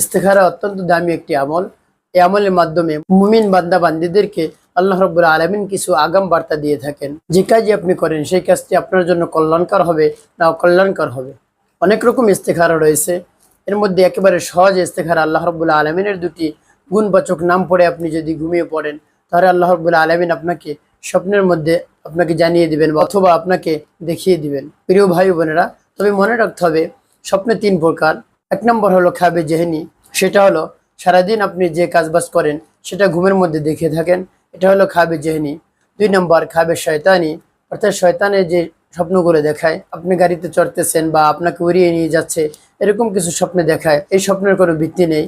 ইস্তেখারা অত্যন্ত দামি একটি আমল। এই আমলের মাধ্যমে মুমিন বান্দা বান্দিদেরকে আল্লাহ রব্বুল আলমিন কিছু আগাম বার্তা দিয়ে থাকেন। যে কাজই আপনি করেন, সেই কাজটি আপনার জন্য কল্যাণকর হবে না অকল্যাণকর হবে। অনেক রকম ইস্তেখারা রয়েছে। এর মধ্যে একেবারে সহজ ইস্তেখারা আল্লাহ রব্বুল আলমিনের দুটি গুণবাচক নাম পড়ে আপনি যদি ঘুমিয়ে পড়েন, তাহলে আল্লাহ রব্বুল আলমিন আপনাকে স্বপ্নের মধ্যে আপনাকে জানিয়ে দিবেন অথবা আপনাকে দেখিয়ে দিবেন। প্রিয় ভাই বোনেরা, তবে মনে রাখতে হবে, স্বপ্নে তিন প্রকার। এক নম্বর হলো খাবে জেহেনি। সেটা হলো সারাদিন আপনি যে কাজবাজ করেন, সেটা ঘুমের মধ্যে দেখে থাকেন। এটা হলো খাবে জেহেনি। দুই নম্বর, খাবে শয়তানি। অর্থাৎ শয়তানের যে স্বপ্নগুলো দেখায়, আপনি গাড়িতে চড়তেছেন বা আপনাকে উড়িয়ে নিয়ে যাচ্ছে, এরকম কিছু স্বপ্নে দেখায়, এই স্বপ্নের কোনো ভিত্তি নেই।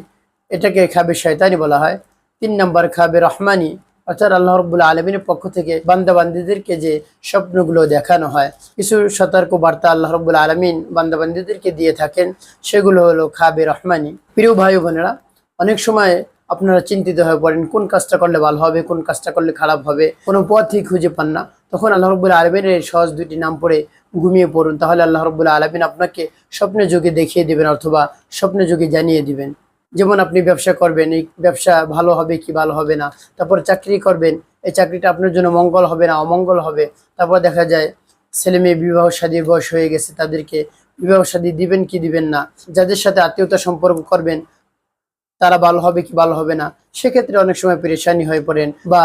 এটাকে খাবে শয়তানি বলা হয়। তিন নম্বর, খাবে রহমানি। অর্থাৎ আল্লাহ রব্বুল আলমিনের পক্ষ থেকে বান্দাবান্দিদেরকে যে স্বপ্নগুলো দেখানো হয়, কিছু সতর্ক বার্তা আল্লাহ রব্বুল আলমিন বান্দাবান্দিদেরকে দিয়ে থাকেন, সেগুলো হলো খাবে রহমানি। প্রিয় ভাই বোনেরা, অনেক সময় আপনারা চিন্তিত হয়ে পড়েন, কোন কাজটা করলে ভালো হবে, কোন কাজটা করলে খারাপ হবে, কোনো পথই খুঁজে পান না। তখন আল্লাহ রব্বুল আলমিনের সহজ দুইটি নাম পড়ে ঘুমিয়ে পড়ুন। তাহলে আল্লাহ রব্বুল আলমিন আপনাকে স্বপ্নে যোগে দেখিয়ে দিবেন অথবা স্বপ্নে যোগে জানিয়ে দিবেন। যেমন আপনি ব্যবসা করবেন, এই ব্যবসা ভালো হবে কি ভালো হবে না, তারপর চাকরি করবেন, এই চাকরিটা আপনার জন্য মঙ্গল হবে না, অমঙ্গল হবে, তারপর দেখা যায় ছেলে মেয়ে বিবাহ শাদীর বয়স হয়ে গেছে, তাদেরকে বিবাহ শাদী দিবেন কি দিবেন না, যাদের সাথে আত্মীয়তা সম্পর্ক করবেন, তারা ভালো হবে কি ভালো হবে না, সেক্ষেত্রে অনেক সময় পরেশানি হয়ে পড়েন, বা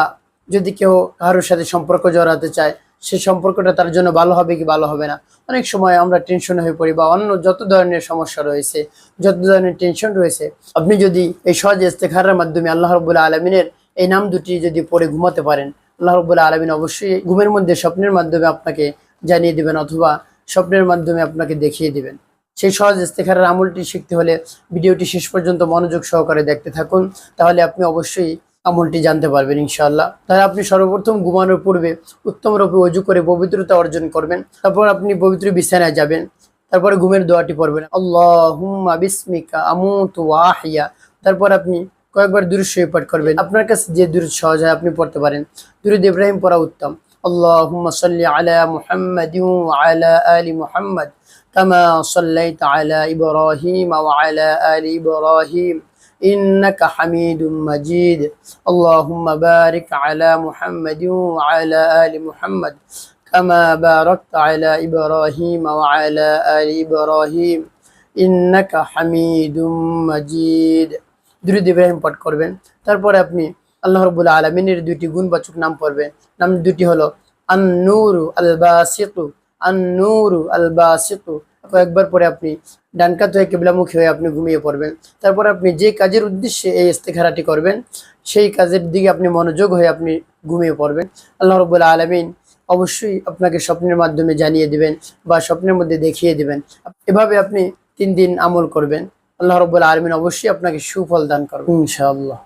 যদি কেউ কারোর সাথে সম্পর্ক জড়াতে চায় সেই সম্পর্কটা তার জন্য ভালো হবে কি ভালো হবে না। অনেক সময় আমরা টেনশন হয়ে পড়ি বা অন্য যত ধরনের সমস্যা রয়েছে, যত ধরনের টেনশন রয়েছে, আপনি যদি এই সহজ ইস্তেখারের মাধ্যমে আল্লাহ রবুল্লা আলমিনের এই নাম দুটি যদি পড়ে ঘুমাতে পারেন, আল্লাহ রবুল্লা আলমিন অবশ্যই ঘুমের মধ্যে স্বপ্নের মাধ্যমে আপনাকে জানিয়ে দিবেন অথবা স্বপ্নের মাধ্যমে আপনাকে দেখিয়ে দিবেন। সেই সহজ ইস্তেখারের আমলটি শিখতে হলে ভিডিওটি শেষ পর্যন্ত মনোযোগ সহকারে দেখতে থাকুন। তাহলে আপনি অবশ্যই আমলটি জানতে পারবেন, ইনশাআল্লাহ। তাহলে আপনি সর্বপ্রথম ঘুমানোর পূর্বে উত্তম রূপে অজু করে পবিত্রতা অর্জন করবেন। তারপর আপনি পবিত্র বিছানায় যাবেন। তারপরে ঘুমের দোয়াটি পড়বেন। আল্লাহুম্মা বিসমিকা আমুতু ওয়া তারপর আপনি কয়েকবার দুরুদ শরীফ পাঠ করবেন। আপনার কাছে যে দুরুদ সহজ হয় আপনি পড়তে পারেন। দুরুদ ইব্রাহিম পড়া উত্তম। সাল্লাইতা আলা ইব্রাহিম ওয়া আলা আলি ইব্রাহিম। إنك حميد مجيد اللهم بارك على محمد وعلى آل محمد كما باركت على إبراهيم وعلى آل إبراهيم إنك حميد مجيد দুরুদ ইব্রাহিম পাঠ করবেন তারপরে আপনি আল্লাহ রবুল্লা আলমিনের দুইটি গুণবাচক নাম পড়বেন নাম দুটি হলো আন নূরু আল বাসিকু কয়েকবার পরে আপনি ডানকাত হয়ে কেবলামুখী হয়ে আপনি ঘুমিয়ে পড়বেন। তারপর আপনি যে কাজের উদ্দেশ্যে এই ইস্তেখারাটি করবেন, সেই কাজের দিকে আপনি মনোযোগ হয়ে আপনি ঘুমিয়ে পড়বেন। আল্লাহ রবুল্লা আলমিন অবশ্যই আপনাকে স্বপ্নের মাধ্যমে জানিয়ে দিবেন বা স্বপ্নের মধ্যে দেখিয়ে দিবেন। এভাবে আপনি তিন দিন আমল করবেন। আল্লাহ রবুল্লা আলমিন অবশ্যই আপনাকে সুফল দান করবেন। ইনশাআল্লাহ।